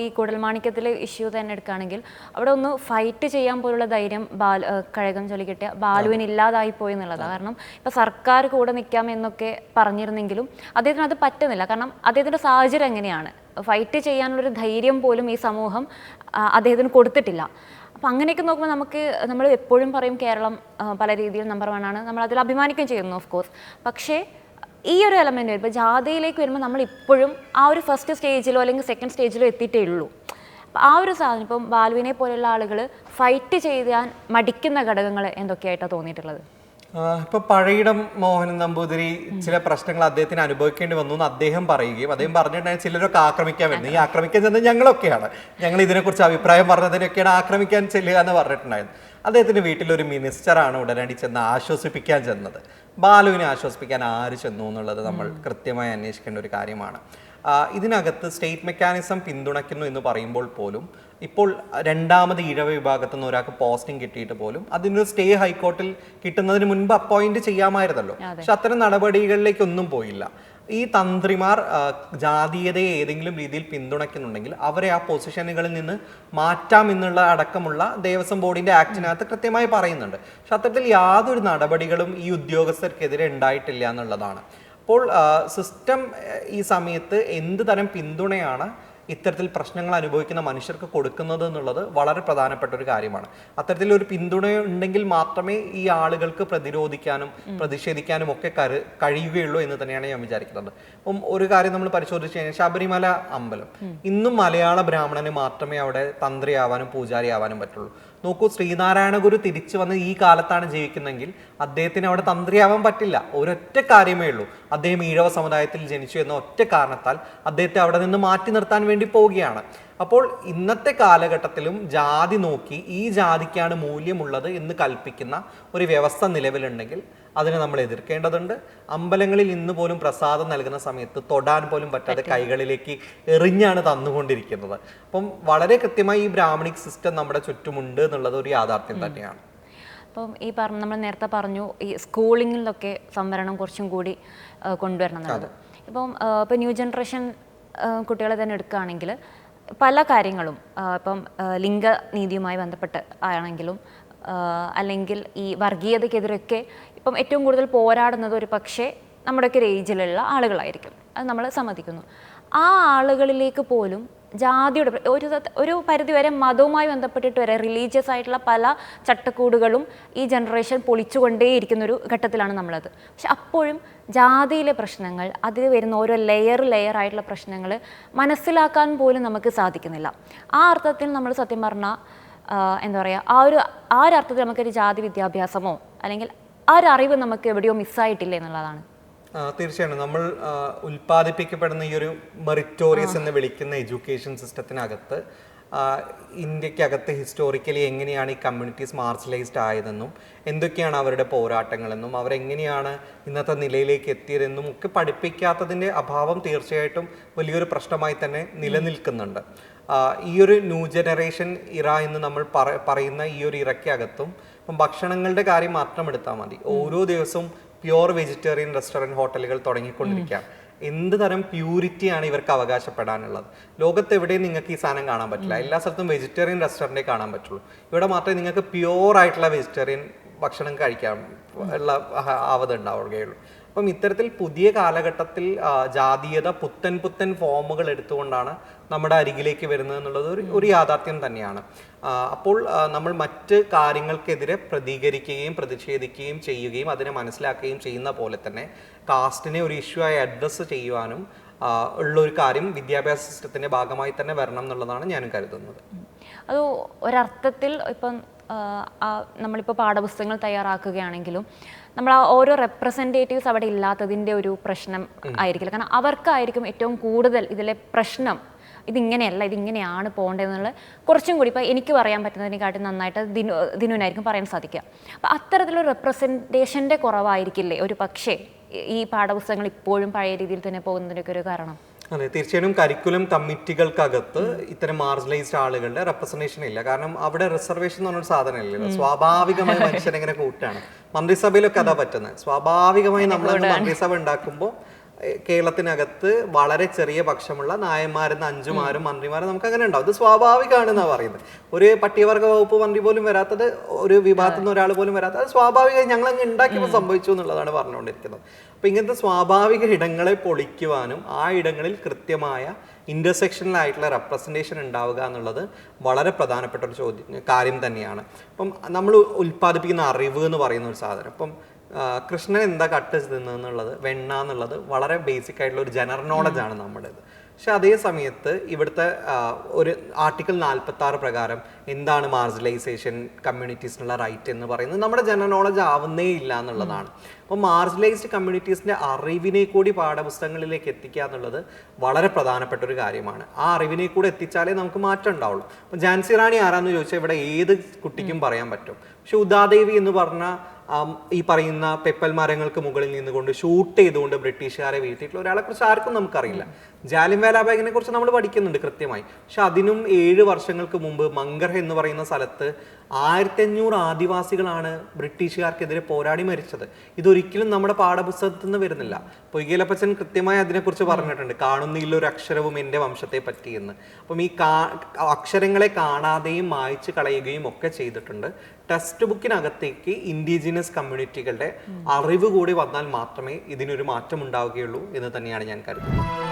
ഈ കുടൽമാണിക്യത്തിലെ ഇഷ്യൂ തന്നെ എടുക്കുകയാണെങ്കിൽ അവിടെ ഒന്ന് ഫൈറ്റ് ചെയ്യാൻ പോലുള്ള ധൈര്യം ബാല കഴകം ചൊല്ലി കിട്ടിയ ബാലുവിന് ഇല്ലാതായി പോയി എന്നുള്ളതാണ്. കാരണം ഇപ്പം സർക്കാർ കൂടെ നിൽക്കാം എന്നൊക്കെ പറഞ്ഞിരുന്നെങ്കിലും അദ്ദേഹത്തിന് അത് പറ്റുന്നില്ല. കാരണം അദ്ദേഹത്തിന്റെ സാഹചര്യം എങ്ങനെയാണ്? ഫൈറ്റ് ചെയ്യാനുള്ളൊരു ധൈര്യം പോലും ഈ സമൂഹം അദ്ദേഹത്തിന് കൊടുത്തിട്ടില്ല. അപ്പം അങ്ങനെയൊക്കെ നോക്കുമ്പോൾ നമുക്ക് നമ്മൾ എപ്പോഴും പറയും കേരളം പല രീതിയിൽ നമ്പർ വൺ ആണ്. നമ്മൾ അതിൽ അഭിമാനിക്കുകയും ചെയ്യുന്നു ഓഫ് കോഴ്സ് പക്ഷേ ഈ ഒരു എലമെന്റ് വരുമ്പോൾ ജാഥയിലേക്ക് വരുമ്പോൾ നമ്മൾ ഇപ്പോഴും ആ ഒരു ഫസ്റ്റ് സ്റ്റേജിലോ അല്ലെങ്കിൽ സെക്കൻഡ് സ്റ്റേജിലോ എത്തിയിട്ടേ ഉള്ളൂ. ആ ഒരു സാധനം ഇപ്പം ബാലുവിനെ പോലെയുള്ള ആളുകൾ ഫൈറ്റ് ചെയ്യാൻ മടിക്കുന്ന ഘടകങ്ങൾ എന്തൊക്കെയായിട്ടാണ് തോന്നിയിട്ടുള്ളത്? ഇപ്പൊ പഴയിടം മോഹനൻ നമ്പൂതിരി ചില പ്രശ്നങ്ങൾ അദ്ദേഹത്തിന് അനുഭവിക്കേണ്ടി വന്നു എന്ന് അദ്ദേഹം പറയുകയും അദ്ദേഹം പറഞ്ഞിട്ടുണ്ടെങ്കിൽ ചിലരൊക്കെ ആക്രമിക്കാൻ വരുന്നത് ഈ ആക്രമിക്കാൻ ചെന്നത് ഞങ്ങളൊക്കെയാണ്. ഞങ്ങൾ ഇതിനെക്കുറിച്ച് അഭിപ്രായം പറഞ്ഞതിനൊക്കെയാണ് ആക്രമിക്കാൻ ചെല്ലുക എന്ന് പറഞ്ഞിട്ടുണ്ടായിരുന്നു. അദ്ദേഹത്തിന്റെ വീട്ടിലൊരു മിനിസ്റ്ററാണ് ഉടനടി ചെന്ന് ആശ്വസിപ്പിക്കാൻ ചെന്നത്. ബാലുവിനെ ആശ്വസിപ്പിക്കാൻ ആര് ചെന്നു എന്നുള്ളത് നമ്മൾ കൃത്യമായി അന്വേഷിക്കേണ്ട ഒരു കാര്യമാണ്. ഇതിനകത്ത് സ്റ്റേറ്റ് മെക്കാനിസം പിന്തുണയ്ക്കുന്നു എന്ന് പറയുമ്പോൾ പോലും ഇപ്പോൾ രണ്ടാമത് ഇഴവ വിഭാഗത്തു നിന്ന് ഒരാൾക്ക് പോസ്റ്റിംഗ് കിട്ടിയിട്ട് പോലും അതിനൊരു സ്റ്റേ ഹൈക്കോർട്ടിൽ കിട്ടുന്നതിന് മുൻപ് അപ്പോയിന്റ് ചെയ്യാമായിരുന്നല്ലോ. പക്ഷെ അത്തരം നടപടികളിലേക്കൊന്നും പോയില്ല. ഈ തന്ത്രിമാർ ജാതീയതയെ ഏതെങ്കിലും രീതിയിൽ പിന്തുണയ്ക്കുന്നുണ്ടെങ്കിൽ അവരെ ആ പൊസിഷനുകളിൽ നിന്ന് മാറ്റാം എന്നുള്ള അടക്കമുള്ള ദേവസ്വം ബോർഡിന്റെ ആക്ടിനകത്ത് കൃത്യമായി പറയുന്നുണ്ട്. പക്ഷെ അത്തരത്തിൽ യാതൊരു നടപടികളും ഈ ഉദ്യോഗസ്ഥർക്കെതിരെ ഉണ്ടായിട്ടില്ല എന്നുള്ളതാണ്. അപ്പോൾ സിസ്റ്റം ഈ സമയത്ത് എന്ത് തരം പിന്തുണയാണ് ഇത്തരത്തിൽ പ്രശ്നങ്ങൾ അനുഭവിക്കുന്ന മനുഷ്യർക്ക് കൊടുക്കുന്നത് എന്നുള്ളത് വളരെ പ്രധാനപ്പെട്ട ഒരു കാര്യമാണ്. അത്തരത്തിൽ ഒരു പിന്തുണ ഉണ്ടെങ്കിൽ മാത്രമേ ഈ ആളുകൾക്ക് പ്രതിരോധിക്കാനും പ്രതിഷേധിക്കാനും ഒക്കെ കരു കഴിയുകയുള്ളൂ എന്ന് തന്നെയാണ് ഞാൻ വിചാരിക്കുന്നത്. അപ്പം ഒരു കാര്യം നമ്മൾ പരിശോധിച്ച് കഴിഞ്ഞാൽ ശബരിമല അമ്പലം. ഇന്നും മലയാള ബ്രാഹ്മണന് മാത്രമേ അവിടെ തന്ത്രിയാവാനും പൂജാരിയാവാനും പറ്റുള്ളൂ. നോക്കൂ ശ്രീനാരായണ ഗുരു തിരിച്ചു വന്ന് ഈ കാലത്താണ് ജീവിക്കുന്നെങ്കിൽ അദ്ദേഹത്തിന് അവിടെ തന്ത്രിയാവാൻ പറ്റില്ല. ഒരൊറ്റ കാര്യമേ ഉള്ളൂ. അദ്ദേഹം ഈഴവ സമുദായത്തിൽ ജനിച്ചു എന്ന ഒറ്റ കാരണത്താൽ അദ്ദേഹത്തെ അവിടെ നിന്ന് മാറ്റി നിർത്താൻ വേണ്ടി പോവുകയാണ്. അപ്പോൾ ഇന്നത്തെ കാലഘട്ടത്തിലും ജാതി നോക്കി ഈ ജാതിക്കാണ് മൂല്യമുള്ളത് എന്ന് കൽപ്പിക്കുന്ന ഒരു വ്യവസ്ഥ നിലവിലുണ്ടെങ്കിൽ അതിനെ നമ്മൾ എതിർക്കേണ്ടതുണ്ട്. അമ്പലങ്ങളിൽ ഇന്ന് പോലും പ്രസാദം നൽകുന്ന സമയത്ത് തൊടാൻ പോലും പറ്റാതെ കൈകളിലേക്ക് എറിഞ്ഞാണ് തന്നുകൊണ്ടിരിക്കുന്നത്. അപ്പം വളരെ കൃത്യമായി ഈ ബ്രാഹ്മണിക് സിസ്റ്റം നമ്മുടെ ചുറ്റുമുണ്ട് എന്നുള്ളത് ഒരു യാഥാർത്ഥ്യം തന്നെയാണ്. അപ്പം ഈ പറഞ്ഞ നമ്മൾ നേരത്തെ പറഞ്ഞു ഈ സ്കൂളിങ്ങിലൊക്കെ സംവരണം കുറച്ചും കൂടി കൊണ്ടുവരണം എന്നുള്ളത്. ഇപ്പം ഇപ്പം ന്യൂ ജനറേഷൻ കുട്ടികളെ തന്നെ എടുക്കുകയാണെങ്കിൽ പല കാര്യങ്ങളും ഇപ്പം ലിംഗനീതിയുമായി ബന്ധപ്പെട്ട് ആണെങ്കിലും അല്ലെങ്കിൽ ഈ വർഗീയതയ്ക്കെതിരൊക്കെ ഇപ്പം ഏറ്റവും കൂടുതൽ പോരാടുന്നത് ഒരു പക്ഷേ നമ്മുടെയൊക്കെ ഒരു ഏജിലുള്ള ആളുകളായിരിക്കും. അത് നമ്മൾ സമ്മതിക്കുന്നു. ആ ആളുകളിലേക്ക് പോലും ജാതിയുടെ ഒരു ഒരു പരിധിവരെ മതവുമായി ബന്ധപ്പെട്ടിട്ട് വരെ റിലീജിയസ് ആയിട്ടുള്ള പല ചട്ടക്കൂടുകളും ഈ ജനറേഷൻ പൊളിച്ചുകൊണ്ടേയിരിക്കുന്ന ഒരു ഘട്ടത്തിലാണ് നമ്മളത്. പക്ഷെ അപ്പോഴും ജാതിയിലെ പ്രശ്നങ്ങൾ അതിൽ വരുന്ന ഓരോ ലെയർ ലെയർ ആയിട്ടുള്ള പ്രശ്നങ്ങൾ മനസ്സിലാക്കാൻ പോലും നമുക്ക് സാധിക്കുന്നില്ല. ആ അർത്ഥത്തിൽ നമ്മൾ സത്യം പറഞ്ഞാൽ എന്താ പറയുക ആ ഒരു ആ ഒരു അർത്ഥത്തിൽ നമുക്കൊരു ജാതി വിദ്യാഭ്യാസമോ അല്ലെങ്കിൽ ആ ഒരു അറിവ് നമുക്ക് എവിടെയോ മിസ്സായിട്ടില്ല എന്നുള്ളതാണ്. തീർച്ചയായും നമ്മൾ ഉൽപ്പാദിപ്പിക്കപ്പെടുന്ന ഈ ഒരു മെറിറ്റോറിയസ് എന്ന് വിളിക്കുന്ന എഡ്യൂക്കേഷൻ സിസ്റ്റത്തിനകത്ത് ഇന്ത്യക്കകത്ത് ഹിസ്റ്റോറിക്കലി എങ്ങനെയാണ് ഈ കമ്മ്യൂണിറ്റീസ് മാർജിലൈസ്ഡ് ആയതെന്നും എന്തൊക്കെയാണ് അവരുടെ പോരാട്ടങ്ങളെന്നും അവരെങ്ങനെയാണ് ഇന്നത്തെ നിലയിലേക്ക് എത്തിയതെന്നും ഒക്കെ പഠിപ്പിക്കാത്തതിന്റെ അഭാവം തീർച്ചയായിട്ടും വലിയൊരു പ്രശ്നമായി തന്നെ നിലനിൽക്കുന്നുണ്ട്. ഈ ഒരു ന്യൂ ജനറേഷൻ ഇറ എന്ന് നമ്മൾ പറയുന്ന ഈ ഒരു ഇറയ്ക്കകത്തും ഭക്ഷണങ്ങളുടെ കാര്യം മാത്രം എടുത്താൽ മതി. ഓരോ ദിവസവും പ്യുവർ വെജിറ്റേറിയൻ റെസ്റ്റോറന്റ് ഹോട്ടലുകൾ തുടങ്ങിക്കൊണ്ടിരിക്കുക എന്ത് തരം പ്യൂരിറ്റിയാണ് ഇവർക്ക് അവകാശപ്പെടാനുള്ളത്? ലോകത്ത് എവിടെയും നിങ്ങൾക്ക് ഈ സാധനം കാണാൻ പറ്റില്ല. എല്ലാ സ്ഥലത്തും വെജിറ്റേറിയൻ റെസ്റ്റോറന്റേ കാണാൻ പറ്റുള്ളൂ. ഇവിടെ മാത്രമേ നിങ്ങൾക്ക് പ്യുവർ ആയിട്ടുള്ള വെജിറ്റേറിയൻ ഭക്ഷണം കഴിക്കാൻ ഉള്ള ആവത ഉണ്ടാവുകയുള്ളൂ. അപ്പം ഇത്തരത്തിൽ പുതിയ കാലഘട്ടത്തിൽ ജാതീയത പുത്തൻ പുത്തൻ ഫോമുകൾ എടുത്തുകൊണ്ടാണ് നമ്മുടെ അരികിലേക്ക് വരുന്നത് എന്നുള്ളത് ഒരു ഒരു യാഥാർത്ഥ്യം തന്നെയാണ്. അപ്പോൾ നമ്മൾ മറ്റ് കാര്യങ്ങൾക്കെതിരെ പ്രതികരിക്കുകയും പ്രതിഷേധിക്കുകയും ചെയ്യുകയും അതിനെ മനസ്സിലാക്കുകയും ചെയ്യുന്ന പോലെ തന്നെ കാസ്റ്റിനെ ഒരു ഇഷ്യൂ ആയി അഡ്രസ്സ് ചെയ്യുവാനും ആ, ഉള്ള ഒരു കാര്യം വിദ്യാഭ്യാസ സിസ്റ്റത്തിന്റെ ഭാഗമായി തന്നെ വരണം എന്നുള്ളതാണ് ഞാനും കരുതുന്നത്. അത് ഒരർത്ഥത്തിൽ ഇപ്പം നമ്മളിപ്പോൾ പാഠപുസ്തകങ്ങൾ തയ്യാറാക്കുകയാണെങ്കിലും നമ്മൾ ആ ഓരോ റെപ്രസെന്റേറ്റീവ്സ് അവിടെ ഇല്ലാത്തതിന്റെ ഒരു പ്രശ്നം ആയിരിക്കില്ല. കാരണം അവർക്കായിരിക്കും ഏറ്റവും കൂടുതൽ ഇതിലെ പ്രശ്നം ഇതിങ്ങനെയല്ല ഇതിങ്ങനെയാണ് പോകേണ്ടതെന്നുള്ള കുറച്ചും കൂടി ഇപ്പോൾ എനിക്ക് പറയാൻ പറ്റുന്നതിനെക്കാട്ടി നന്നായിട്ട് ദിനു ദിനുവിനായിരിക്കും പറയാൻ സാധിക്കുക. അപ്പോൾ അത്തരത്തിലൊരു റെപ്രസെന്റേഷന്റെ കുറവായിരിക്കില്ലേ ഒരു പക്ഷേ? ഈ- പാഠപുസ്തകങ്ങൾ ഇപ്പോഴും പഴയ രീതിയിൽ തന്നെ പോകുന്നതിന്റെയൊക്കെ ഒരു കാരണം. അതെ തീർച്ചയായും കരിക്കുലം കമ്മിറ്റികൾക്കകത്ത് ഇത്തരം മാർജിനലൈസ്ഡ് ആളുകളുടെ റെപ്രസെന്റേഷൻ ഇല്ല. കാരണം അവിടെ റിസർവേഷൻ എന്ന് പറഞ്ഞൊരു സാധനം ഇല്ലല്ലോ. സ്വാഭാവികമായി മനുഷ്യനെങ്ങനെ കൂട്ടാണ് മന്ത്രിസഭയിലൊക്കെ അതാ പറ്റുന്നത്. സ്വാഭാവികമായി നമ്മൾ മന്ത്രിസഭ ഉണ്ടാക്കുമ്പോൾ കേരളത്തിനകത്ത് വളരെ ചെറിയ പക്ഷമുള്ള നായന്മാരും അഞ്ചുമാരും മന്ത്രിമാരും നമുക്ക് അങ്ങനെ ഉണ്ടാവും ഇത് സ്വാഭാവികമാണ് എന്നാണ് പറയുന്നത്. ഒരു പട്ടികവർഗ വകുപ്പ് മന്ത്രി പോലും വരാത്തത് ഒരു വിഭാഗത്തിൽ നിന്ന് ഒരാൾ പോലും വരാത്തത് അത് സ്വാഭാവികമായി ഞങ്ങൾ അങ്ങ് ഉണ്ടാക്കിയപ്പോൾ സംഭവിച്ചു എന്നുള്ളതാണ് പറഞ്ഞുകൊണ്ടിരിക്കുന്നത്. അപ്പൊ ഇങ്ങനത്തെ സ്വാഭാവിക ഇടങ്ങളെ പൊളിക്കുവാനും ആ ഇടങ്ങളിൽ കൃത്യമായ ഇന്റർസെക്ഷനിലായിട്ടുള്ള റെപ്രസെന്റേഷൻ ഉണ്ടാവുക എന്നുള്ളത് വളരെ പ്രധാനപ്പെട്ട ഒരു ചോദ്യം കാര്യം തന്നെയാണ്. അപ്പം നമ്മൾ ഉൽപ്പാദിപ്പിക്കുന്ന അറിവ് എന്ന് പറയുന്ന ഒരു സാധനം. ഇപ്പം ആ, കൃഷ്ണൻ എന്താ കട്ട് തിന്നുള്ളത് വെണ്ണ എന്നുള്ളത് വളരെ ബേസിക് ആയിട്ടുള്ള ഒരു ജനറൽ നോളജ് ആണ് നമ്മുടേത്. പക്ഷെ അതേ സമയത്ത് ഇവിടുത്തെ ഒരു ആർട്ടിക്കിൾ നാൽപ്പത്തി ആറ് പ്രകാരം എന്താണ് മാർജിലൈസേഷൻ കമ്മ്യൂണിറ്റീസിനുള്ള റൈറ്റ് എന്ന് പറയുന്നത് നമ്മുടെ ജനറൽ നോളജ് ആവുന്നേ ഇല്ല എന്നുള്ളതാണ്. അപ്പോൾ മാർജിലൈസ്ഡ് കമ്മ്യൂണിറ്റീസിന്റെ അറിവിനെ കൂടി പാഠപുസ്തകങ്ങളിലേക്ക് എത്തിക്കുക എന്നുള്ളത് വളരെ പ്രധാനപ്പെട്ട ഒരു കാര്യമാണ്. ആ അറിവിനെ കൂടെ എത്തിച്ചാലേ നമുക്ക് മാറ്റം ഉണ്ടാവുള്ളൂ. അപ്പോൾ ജാൻസി റാണി ആരാന്ന് ചോദിച്ചാൽ ഇവിടെ ഏത് കുട്ടിക്കും പറയാൻ പറ്റും? പക്ഷെ ഉദാദേവി എന്ന് പറഞ്ഞ ഈ പറയുന്ന പെപ്പൽ മരങ്ങൾക്ക് മുകളിൽ നിന്നുകൊണ്ട് ഷൂട്ട് ചെയ്തുകൊണ്ട് ബ്രിട്ടീഷുകാരെ വീഴ്ത്തിയിട്ടുള്ള ഒരാളെ കുറിച്ച് ആർക്കും നമുക്കറിയില്ല. ജാലിം വാലാബാഗിനെ കുറിച്ച് നമ്മൾ പഠിക്കുന്നുണ്ട് കൃത്യമായി. പക്ഷെ അതിനും ഏഴ് വർഷങ്ങൾക്ക് മുമ്പ് മങ്കർ എന്ന് പറയുന്ന സ്ഥലത്ത് ആയിരത്തി അഞ്ഞൂറ് ആദിവാസികളാണ് ബ്രിട്ടീഷുകാർക്കെതിരെ പോരാടി മരിച്ചത്. ഇതൊരിക്കലും നമ്മുടെ പാഠപുസ്തകത്തിൽ നിന്ന് വരുന്നില്ല. പൊയ്കേലപ്പച്ചൻ കൃത്യമായി അതിനെക്കുറിച്ച് പറഞ്ഞിട്ടുണ്ട്. കാണുന്നില്ല ഒരു അക്ഷരവും എന്റെ വംശത്തെ പറ്റിയെന്ന്. അപ്പം ഈ കാ അക്ഷരങ്ങളെ കാണാതെയും മായ്ച്ചു കളയുകയും ഒക്കെ ചെയ്തിട്ടുണ്ട്. ടെക്സ്റ്റ് ബുക്കിനകത്തേക്ക് ഇൻഡിജിനസ് കമ്മ്യൂണിറ്റികളുടെ അറിവ് കൂടി വന്നാൽ മാത്രമേ ഇതിനൊരു മാറ്റം ഉണ്ടാവുകയുള്ളൂ എന്ന് തന്നെയാണ് ഞാൻ കരുതുന്നത്.